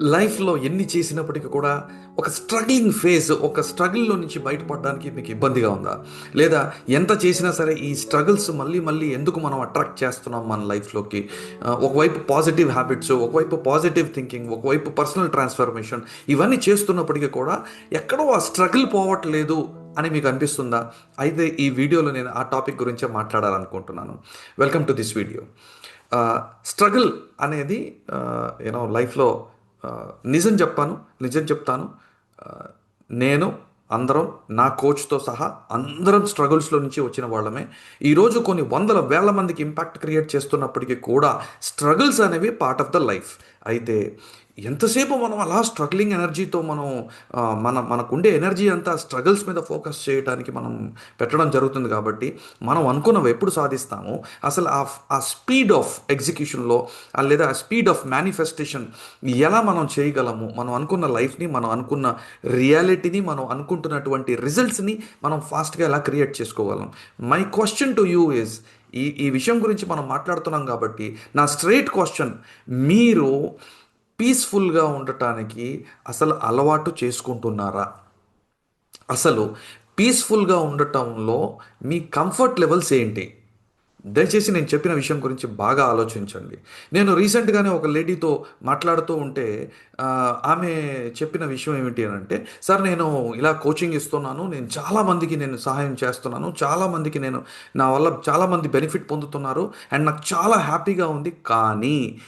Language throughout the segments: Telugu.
లైఫ్లో ఎన్ని చేసినప్పటికీ కూడా ఒక స్ట్రగ్లింగ్ ఫేజ్ ఒక స్ట్రగుల్లో నుంచి బయటపడడానికి మీకు ఇబ్బందిగా ఉందా? లేదా ఎంత చేసినా సరే ఈ స్ట్రగుల్స్ మళ్ళీ మళ్ళీ ఎందుకు మనం అట్రాక్ట్ చేస్తున్నాం మన లైఫ్లోకి? ఒకవైపు పాజిటివ్ హ్యాబిట్స్ ఒకవైపు పాజిటివ్ థింకింగ్ ఒకవైపు పర్సనల్ ట్రాన్స్ఫర్మేషన్ ఇవన్నీ చేస్తున్నప్పటికీ కూడా ఎక్కడో ఆ స్ట్రగుల్ పోవట్లేదు అని మీకు అనిపిస్తుందా? అయితే ఈ వీడియోలో నేను ఆ టాపిక్ గురించే మాట్లాడాలనుకుంటున్నాను. Welcome to this video. Struggle అనేది యూనో లైఫ్లో నిజం చెప్పాను నిజం చెప్తాను. నేను అందరం నా కోచ్తో సహా అందరం స్ట్రగుల్స్లో నుంచి వచ్చిన వాళ్ళమే. ఈరోజు కొన్ని వందల వేల మందికి ఇంపాక్ట్ క్రియేట్ చేస్తున్నప్పటికీ కూడా స్ట్రగుల్స్ అనేవి పార్ట్ ఆఫ్ ద లైఫ్ అయితే ఎంతసేపు మనం అలా స్ట్రగ్లింగ్ ఎనర్జీతో మనం మన మనకుండే ఎనర్జీ అంతా స్ట్రగుల్స్ మీద ఫోకస్ చేయడానికి మనం పెట్టడం జరుగుతుంది కాబట్టి మనం అనుకున్నవి ఎప్పుడు సాధిస్తామో? అసలు ఆ ఆ స్పీడ్ ఆఫ్ ఎగ్జిక్యూషన్లో లేదా ఆ స్పీడ్ ఆఫ్ మేనిఫెస్టేషన్ ఎలా మనం చేయగలము? మనం అనుకున్న లైఫ్ని మనం అనుకున్న రియాలిటీని మనం అనుకుంటున్నటువంటి రిజల్ట్స్ని మనం ఫాస్ట్గా ఎలా క్రియేట్ చేసుకోగలం? My question to you is ఈ ఈ విషయం గురించి మనం మాట్లాడుతున్నాం కాబట్టి నా స్ట్రైట్ క్వశ్చన్ మీరు పీస్ఫుల్గా ఉండటానికి అసలు అలవాటు చేసుకుంటున్నారా? అసలు పీస్ఫుల్గా ఉండటంలో మీ కంఫర్ట్ లెవెల్స్ ఏంటి? దయచేసి నేను చెప్పిన విషయం గురించి బాగా ఆలోచించండి. నేను రీసెంట్గానే ఒక లేడీతో మాట్లాడుతూ ఉంటే ఆమె చెప్పిన విషయం ఏమిటి అని అంటే సార్ నేను ఇలా కోచింగ్ ఇస్తున్నాను నేను చాలా మందికి నేను సహాయం చేస్తున్నాను చాలా మందికి నేను నా వల్ల చాలామంది బెనిఫిట్ పొందుతున్నారు అండ్ నాకు చాలా హ్యాపీగా ఉంది కానీ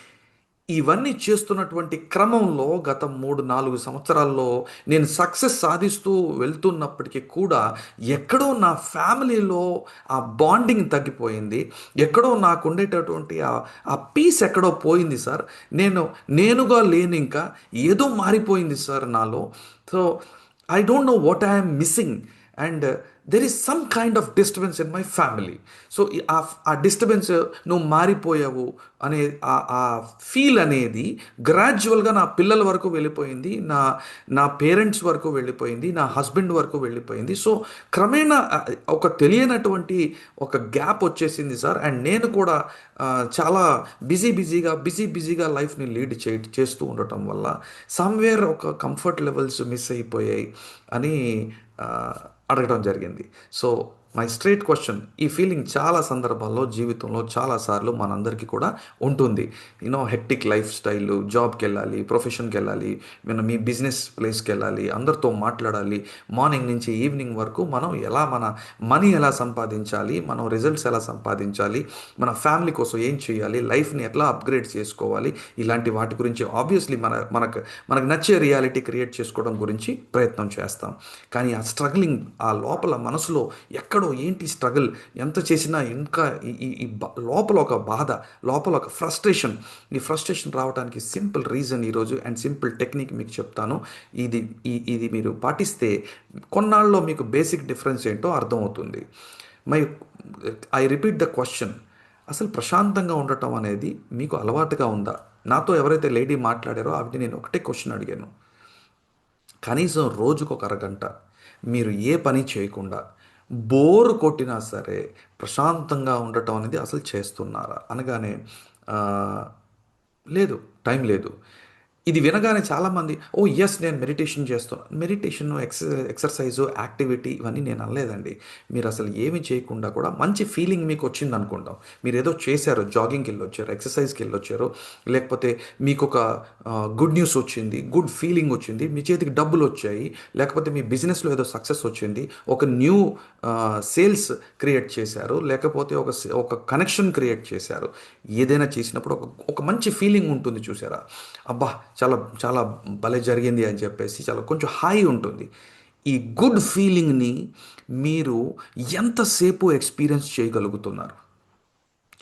ఇవన్నీ చేస్తున్నటువంటి క్రమంలో గత మూడు నాలుగు సంవత్సరాల్లో నేను సక్సెస్ సాధిస్తూ వెళ్తున్నప్పటికీ కూడా ఎక్కడో నా ఫ్యామిలీలో ఆ బాండింగ్ తగ్గిపోయింది. ఎక్కడో నాకు ఉండేటటువంటి ఆ ఆ పీస్ ఎక్కడో పోయింది సార్. నేను నేనుగా లేని ఇంకా ఏదో మారిపోయింది సార్ నాలో. So I don't know what I'm missing. And there is some kind of disturbance in my family so ఆ డిస్టర్బెన్స్ నువ్వు మారిపోయావు అనే ఆ- ఫీల్ అనేది గ్రాడ్యువల్గా నా పిల్లల వరకు వెళ్ళిపోయింది నా నా పేరెంట్స్ వరకు వెళ్ళిపోయింది నా హస్బెండ్ వరకు వెళ్ళిపోయింది. సో క్రమేణా ఒక తెలియనటువంటి ఒక గ్యాప్ వచ్చేసింది సార్ అండ్ నేను కూడా చాలా బిజీ బిజీగా బిజీ బిజీగా లైఫ్ని లీడ్ చే చేస్తూ ఉండటం వల్ల సమ్వేర్ ఒక కంఫర్ట్ లెవెల్స్ మిస్ అయిపోయాయి అని అడగడం జరిగింది. సో మై స్ట్రైట్ క్వశ్చన్ ఈ ఫీలింగ్ చాలా సందర్భాల్లో జీవితంలో చాలాసార్లు మనందరికీ కూడా ఉంటుంది. యూనో హెక్టిక్ లైఫ్ స్టైల్ జాబ్కి వెళ్ళాలి ప్రొఫెషన్కి వెళ్ళాలి మన మీ బిజినెస్ ప్లేస్కి వెళ్ళాలి అందరితో మాట్లాడాలి. మార్నింగ్ నుంచి ఈవినింగ్ వరకు మనం ఎలా మన మనీ ఎలా సంపాదించాలి మనం రిజల్ట్స్ ఎలా సంపాదించాలి మన ఫ్యామిలీ కోసం ఏం చేయాలి లైఫ్ని ఎట్లా అప్గ్రేడ్ చేసుకోవాలి ఇలాంటి వాటి గురించి ఆబ్వియస్లీ మన మనకు మనకు నచ్చే రియాలిటీ క్రియేట్ చేసుకోవడం గురించి ప్రయత్నం చేస్తాం. కానీ ఆ స్ట్రగ్లింగ్ ఆ లోపల మనసులో ఎక్కడో ఏంటి స్ట్రగుల్ ఎంత చేసినా ఇంకా ఈ ఈ- లోపల ఒక బాధ లోపల ఒక ఫ్రస్ట్రేషన్ ఈ ఫ్రస్ట్రేషన్ రావడానికి సింపుల్ రీజన్ ఈరోజు అండ్ సింపుల్ టెక్నిక్ మీకు చెప్తాను. ఇది ఈ- ఇది మీరు పాటిస్తే కొన్నాళ్ళలో మీకు బేసిక్ డిఫరెన్స్ ఏంటో అర్థమవుతుంది. My I repeat the question అసలు ప్రశాంతంగా ఉండటం అనేది మీకు అలవాటుగా ఉందా? నాతో ఎవరైతే లేడీ మాట్లాడారో ఆవిడ నేను ఒకటే క్వశ్చన్ అడిగాను. కనీసం రోజుకు ఒక అరగంట మీరు ఏ పని చేయకుండా బోరు కొట్టినా సరే ప్రశాంతంగా ఉండటం అనేది అసలు చేస్తున్నారా? అనగానే లేదు టైం లేదు. ఇది వినగానే చాలామంది ఓ ఎస్ నేను మెడిటేషన్ చేస్తాను మెడిటేషన్ ఎక్స ఎక్సర్సైజు యాక్టివిటీ ఇవన్నీ నేను అనలేదండి. మీరు అసలు ఏమి చేయకుండా కూడా మంచి ఫీలింగ్ మీకు వచ్చింది అనుకుంటాం మీరు ఏదో చేశారు జాగింగ్కి వెళ్ళొచ్చారు ఎక్సర్సైజ్కి వెళ్ళొచ్చారు లేకపోతే మీకు ఒక గుడ్ న్యూస్ వచ్చింది గుడ్ ఫీలింగ్ వచ్చింది మీ చేతికి డబ్బులు వచ్చాయి లేకపోతే మీ బిజినెస్లో ఏదో సక్సెస్ వచ్చింది ఒక న్యూ సేల్స్ క్రియేట్ చేశారు లేకపోతే ఒక ఒక కనెక్షన్ క్రియేట్ చేశారు ఏదైనా చేసినప్పుడు ఒక ఒక మంచి ఫీలింగ్ ఉంటుంది చూసారా? అబ్బా చాలా చాలా భలే జరిగింది అని చెప్పేసి చాలా కొంచెం హాయి ఉంటుంది. ఈ గుడ్ ఫీలింగ్ని మీరు ఎంతసేపు ఎక్స్పీరియన్స్ చేయగలుగుతున్నారు?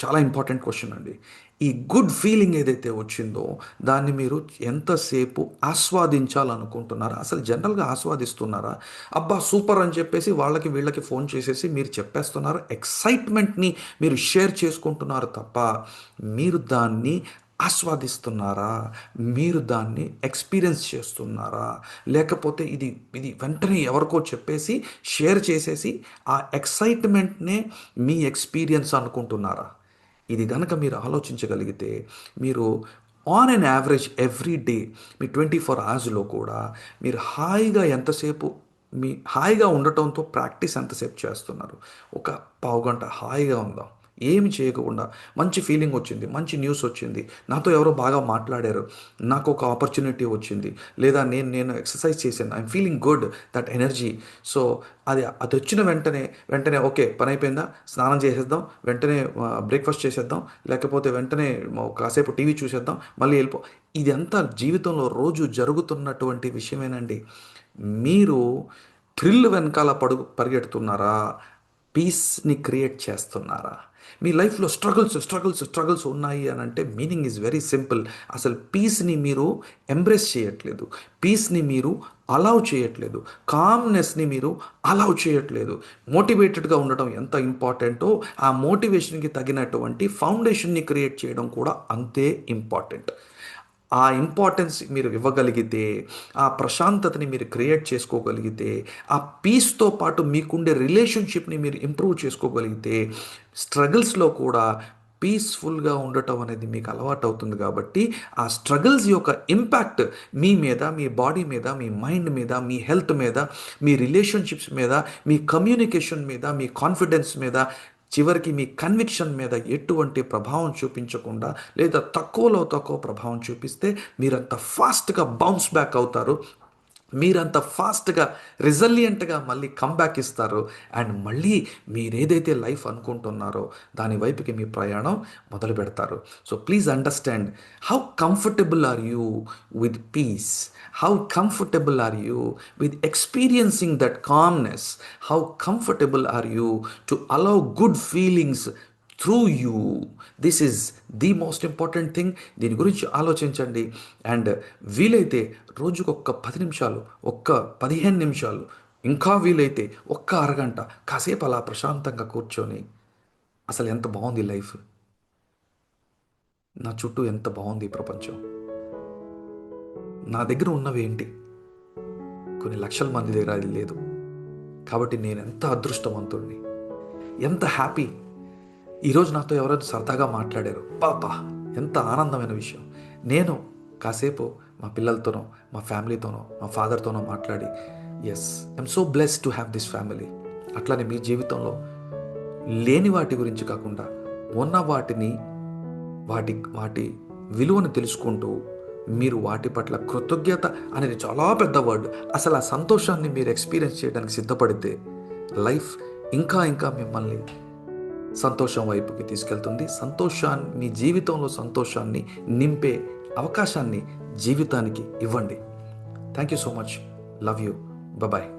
చాలా ఇంపార్టెంట్ క్వశ్చన్ అండి. ఈ గుడ్ ఫీలింగ్ ఏదైతే వచ్చిందో దాన్ని మీరు ఎంతసేపు ఆస్వాదించాలనుకుంటున్నారా? అసలు జనరల్గా ఆస్వాదిస్తున్నారా? అబ్బా సూపర్ అని చెప్పేసి వాళ్ళకి వీళ్ళకి ఫోన్ చేసేసి మీరు చెప్పేస్తున్నారు. ఎక్సైట్మెంట్ని మీరు షేర్ చేసుకుంటున్నారు తప్ప మీరు దాన్ని ఆస్వాదిస్తున్నారా? మీరు దాన్ని ఎక్స్పీరియన్స్ చేస్తున్నారా? లేకపోతే ఇది ఇది వెంటనే ఎవరికో చెప్పేసి షేర్ చేసేసి ఆ ఎక్సైట్మెంట్నే మీ ఎక్స్పీరియన్స్ అనుకుంటున్నారా? ఇది కనుక మీరు ఆలోచించగలిగితే మీరు on an average every day me twenty four అవర్స్లో కూడా మీరు హాయిగా ఎంతసేపు మీ హాయిగా ఉండటంతో ప్రాక్టీస్ ఎంతసేపు చేస్తున్నారు? ఒక పావు గంట హాయిగా ఉందాం. ఏమి చేయకుండా మంచి ఫీలింగ్ వచ్చింది మంచి న్యూస్ వచ్చింది. నాతో ఎవరో బాగా మాట్లాడారు. నాకు ఒక ఆపర్చునిటీ వచ్చింది. లేదా నేను నేను ఎక్సర్సైజ్ చేశాను. I'm feeling good that energy so అది అది వచ్చిన వెంటనే వెంటనే ఓకే పని అయిపోయిందా? స్నానం చేసేద్దాం. వెంటనే బ్రేక్ఫాస్ట్ చేసేద్దాం. లేకపోతే వెంటనే కాసేపు టీవీ చూసేద్దాం. మళ్ళీ వెళ్ళిపో. ఇదంతా జీవితంలో రోజు జరుగుతున్నటువంటి విషయమేనండి. మీరు థ్రిల్ వెనకాల పడుగు పరిగెడుతున్నారా? పీస్ని క్రియేట్ చేస్తున్నారా? మీ లైఫ్లో స్ట్రగుల్స్ స్ట్రగుల్స్ స్ట్రగుల్స్ ఉన్నాయి అని అంటే మీనింగ్ ఈజ్ వెరీ సింపుల్ అసలు పీస్ని మీరు ఎంబ్రేస్ చేయట్లేదు. పీస్ని మీరు అలౌ చేయట్లేదు. కామ్నెస్ని మీరు అలౌ చేయట్లేదు. మోటివేటెడ్గా ఉండటం ఎంత ఇంపార్టెంటో ఆ మోటివేషన్కి తగినటువంటి ఫౌండేషన్ని క్రియేట్ చేయడం కూడా అంతే ఇంపార్టెంట్ ఆ ఇంపార్టెన్స్ మీరు ఇవ్వగలిగితే ఆ ప్రశాంతతని మీరు క్రియేట్ చేసుకోగలిగితే ఆ పీస్తో పాటు మీకుండే రిలేషన్షిప్ని మీరు ఇంప్రూవ్ చేసుకోగలిగితే స్ట్రగుల్స్లో కూడా పీస్ఫుల్గా ఉండటం అనేది మీకు అలవాటు అవుతుంది కాబట్టి ఆ స్ట్రగుల్స్ యొక్క ఇంపాక్ట్ మీ మీద మీ బాడీ మీద మీ మైండ్ మీద మీ హెల్త్ మీద మీ రిలేషన్షిప్స్ మీద మీ కమ్యూనికేషన్ మీద మీ కాన్ఫిడెన్స్ మీద చివరికి మీ కన్విక్షన్ మీద ఎటువంటి ప్రభావం చూపించకుండా లేదా తక్కువలో తక్కువ ప్రభావం చూపిస్తే మీరంత ఫాస్ట్గా బౌన్స్ బ్యాక్ అవుతారు. మీరంత ఫాస్ట్గా రిజల్యంట్గా మళ్ళీ కమ్బ్యాక్ ఇస్తారు అండ్ మళ్ళీ మీరు ఏదైతే లైఫ్ అనుకుంటున్నారో దాని వైపుకి మీ ప్రయాణం మొదలు పెడతారు. So please understand how comfortable are you with peace? How comfortable are you with experiencing that calmness? How comfortable are you to allow good feelings through you this is the most important thing దీని గురించి ఆలోచించండి. అండ్ వీలైతే రోజుకు ఒక్క పది నిమిషాలు ఒక్క పదిహేను నిమిషాలు ఇంకా వీలైతే ఒక్క అరగంట కాసేపు అలా ప్రశాంతంగా కూర్చొని అసలు ఎంత బాగుంది లైఫ్? నా చుట్టూ ఎంత బాగుంది ప్రపంచం? నా దగ్గర ఉన్నవి ఏంటి? కొన్ని లక్షల మంది దగ్గర అది లేదు. కాబట్టి నేను ఎంత అదృష్టవంతుడిని ఎంత హ్యాపీ? ఈరోజు నాతో ఎవరైనా సరదాగా మాట్లాడారు. పాపా ఎంత ఆనందమైన విషయం. నేను కాసేపు మా పిల్లలతోనో మా ఫ్యామిలీతోనో మా ఫాదర్తోనో మాట్లాడి yes I'm so bless to have this family అట్లానే మీ జీవితంలో లేని వాటి గురించి కాకుండా ఉన్న వాటిని వాటి వాటి విలువను తెలుసుకుంటూ మీరు వాటి పట్ల కృతజ్ఞత అనేది చాలా పెద్ద వర్డ్ అసలు ఆ సంతోషాన్ని మీరు ఎక్స్పీరియన్స్ చేయడానికి సిద్ధపడితే లైఫ్ ఇంకా ఇంకా మిమ్మల్ని సంతోషం వైపుకి తీసుకెళ్తుంది. సంతోషాన్ని మీ జీవితంలో సంతోషాన్ని నింపే అవకాశాన్ని జీవితానికి ఇవ్వండి. Thank you so much love you bye